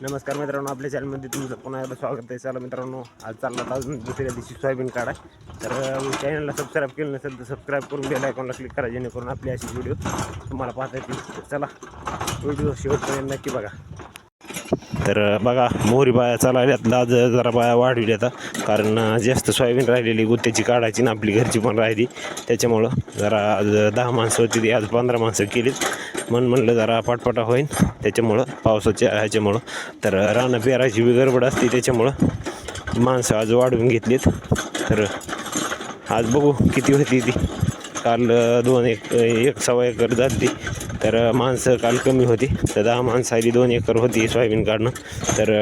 नमस्कार मित्रांनो आपल्या चॅनलमध्ये तुमचं पुन्हा एकदा स्वागत आहे. चला मित्रांनो आज चालला अजून दुसऱ्या दिवशी सोयाबीन काढा. तर चॅनलला सबस्क्राईब केलं नसेल तर सबस्क्राईब करून बेल आयकॉनला क्लिक करा जेणेकरून आपली अशी व्हिडिओ तुम्हाला पाहता येतील. तर चला व्हिडिओ शेवटपर्यंत नक्की बघा. तर बघा मोहरी बाया चालायल्यात आज जरा बाया वाढविली आता. कारण जास्त सोयाबीन राहिलेली गुत्त्याची काढायची ना आपली घरची पण राहिली. त्याच्यामुळं जरा आज दहा माणसं होती ती आज पंधरा माणसं केलीत. मन म्हणलं जरा पाटपाटा होईन. त्याच्यामुळं पावसाच्या ह्याच्यामुळं. तर रानं पेरायची बी गडबड असते त्याच्यामुळं माणसं आज वाढवून घेतलीत. तर आज बघू किती होती ती. काल दोन एक एक सव्वा एकर जाते तर माणसं काल कमी होती. तर दहा माणसं आली दोन एकर होती सोयाबीन काढणं. तर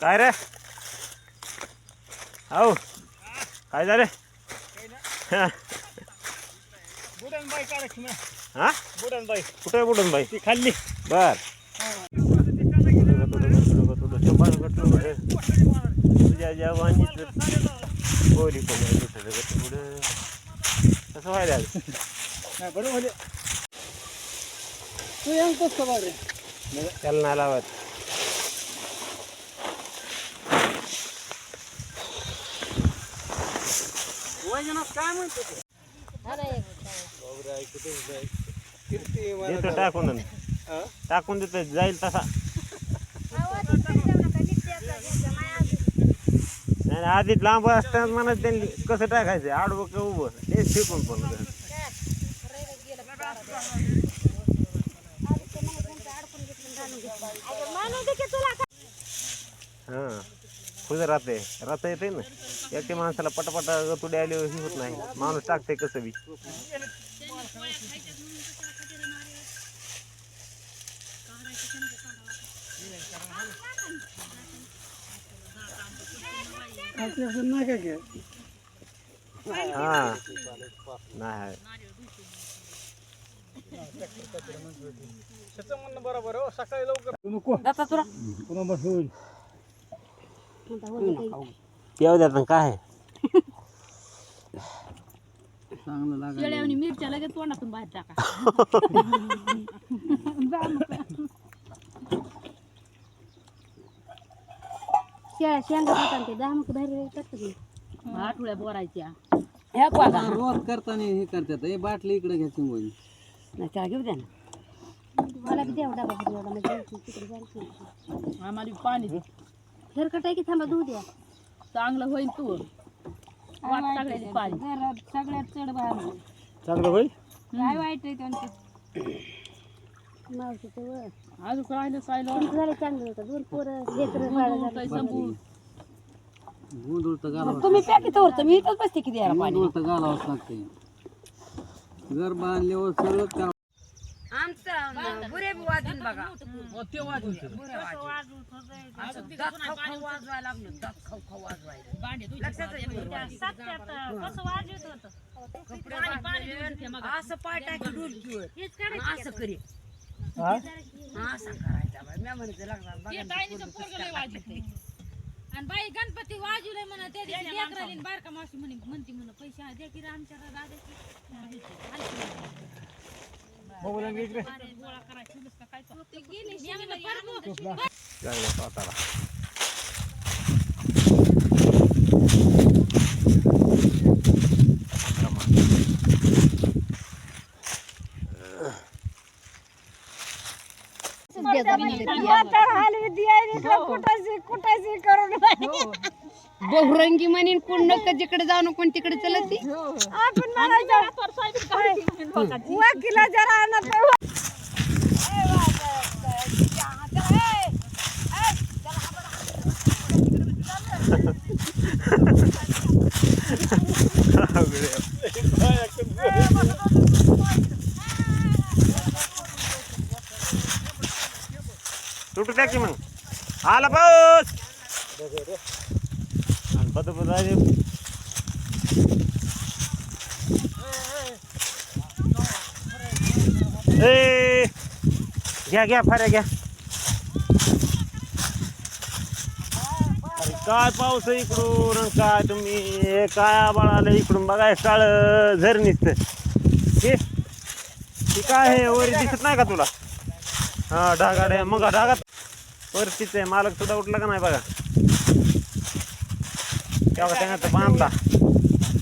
काय रे? हो काय झालं? हा. बुडन बाई काढायची ना. हा? बुडन बाई कुठे आहे बुडून बाई ती खाल्ली. बर. पुढं. कसं व्हायला बरोबर तू बारे त्याला नाही लावत. काय म्हणतो देतो टाकून? टाकून देतो जाईल तसा नाही तेवढा का नित्याचा घ्यायचा नाही अजून. नाही नाही, आधी लांब असताना म्हणत त्यांनी कसं टाकायचं आडवं का उभं ते शिकून पण? हां खुद राहते. राहता येते ना? एकटे माणसाला पटापटा गतुडे आले हे होत नाही. माणूस टाकते कसं बी. हां. नाही त्याचं म्हणणं बरोबर आहे हो. सकाळी लवकर. नको पुन्हा बस होईल. येऊ द्या काय? चांगलं लागलं शेळ्यावनी मिरच्या लगेच तोंडातून बाहेर टाका. शेळ्या शेंगा खातात ते दहा मग बाहेर टाकतात ना. आठवड्या बोरायच्या. रोज करताना हे करतात. हे बाटली इकडे घ्या चिंगोनी घेऊ द्या ना. मला बी द्या डबा भरून एवढा म्हणजे तिकडे जायचं आम्हाला पाणी. दे. हेरकट आहे की थांबा दूध द्या. चांगलं होईल तू. वाट सगळ्याची पाणी सगळ्यात चढ बाहेर चांगलं होईल? काय वाईट आहे त्यांचं? मावशीचं वर अजून राहिलं सायलो. तुमचं झालं चांगलं होतं? दोन पोरं लेकरं बाळं झाली. संपू गुंडूळ तर घालावं तुम्ही पॅकेट होतं मी इथंच बसते किती यार पाणी. गुंडूळ तर घालावंच लागते. घर बांधल्यावर करा आमचं बुरे वाजून बघा. ते वाजून असं दात खाऊ खाऊ वाजवायला लागलो दात खाऊ खाऊ वाजवायला लक्षात आहे कपडे बांधलेले, असं पाय टाकी डुलकीवर आणि असं करी असं करायचा मी म्हणते लागणार. आणि बाई गणपती वाजवले म्हणा ते लेकराली बारका मावशी म्हणे म्हणती म्हण पैसे द्या की रे आमच्या दादाची गोळा करायची नुसतं काय तो. मी म्हणलं, बरं गो. चांगलं स्वतःला बहुरंगी म्हणीन कोण नको जिकडे जाऊ नको कोण तिकडे चलत ती वकिला जरा आणत द्या की मग. आला पाऊस. आणि बदल ए घ्या घ्या फाऱ्या घ्या. अरे काय पाऊस आहे इकडून? आणि काय तुम्ही? हे काय आबाळ आलं इकडून? बघाय काळ झर निसत हे हे काय आहे? वर दिसत नाही का तुला? हा ढागाड मग ढागात वरतीच आहे मालक सुद्धा उठला का नाही बघा? तेव्हा त्यानं तर बांधला.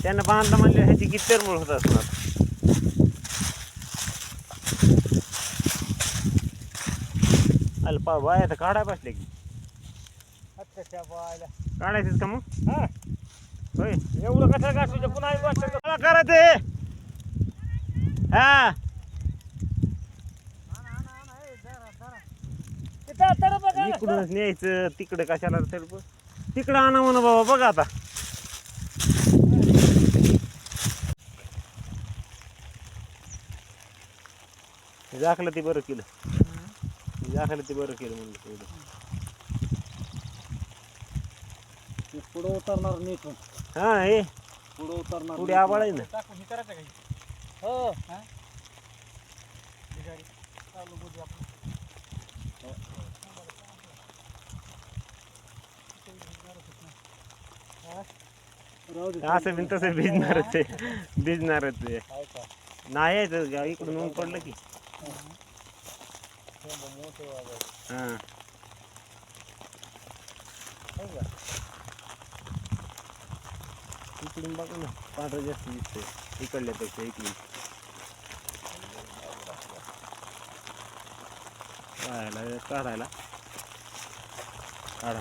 त्यानं बांधला म्हणजे ह्याची किती मूळ होत असणार. अरे पा बाय तर काढाय बसले की. काढायचंच का मग? होय. एवढं कसं गाठूच्या पुन्हा करायचं हा तिथं तडं बघा ना. इकडूनच न्यायचं तिकडे कशाला तडप तिकडं आणा म्हणा बाबा बघा आता. झाकलं ते बरं केलं. झाकलं ते बरं केलं म्हणलं तेवढं. पुढं उतरणार नाही इथून हा हे. पुढं उतरणार पुढे आबाळ आहे ना. टाकून हे करायचं काही हो. हा? चालू. असं बिन तसं भिजणारच आहे भिजणारच आहे नाही यायचं इकडून ऊन पडलं की. इकडून बघा ना पांढरं जास्त दिसतंय. इकडल्यापेक्षा इकडून. काढायला काढायला. काढा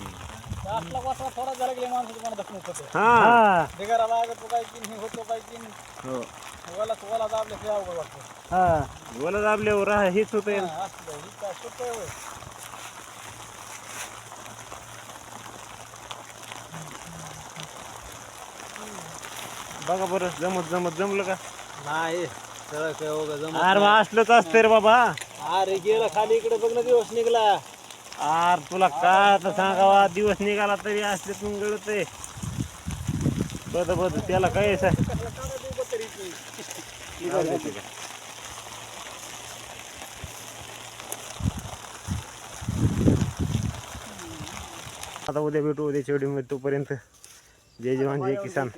म्हणा. असला वासरा थोडा झाला की माणसं तुम्हाला दखणं होतं हा बिगारा लागत काय की हे होतो काय की हो वला वला दाबले ते अवघड वाटतं बोला दाबल्यावर हा, हेच होत हा, असलं. ही काय सोपं आहे होय. बघा बरं जमत जमत जमलं का नाही सरळ काय अरे बा असलंच असतं रे बाबा. अरे गेला खाली इकडे बघ ना दिवस निघला आर तुला काय आता सांगावा? दिवस निघाला तरी असले तू गळत बद बद त्याला काय सर आता उद्या भेटू उद्याच्या व्हिडिओमध्ये तोपर्यंत. जय जवान जय किसान.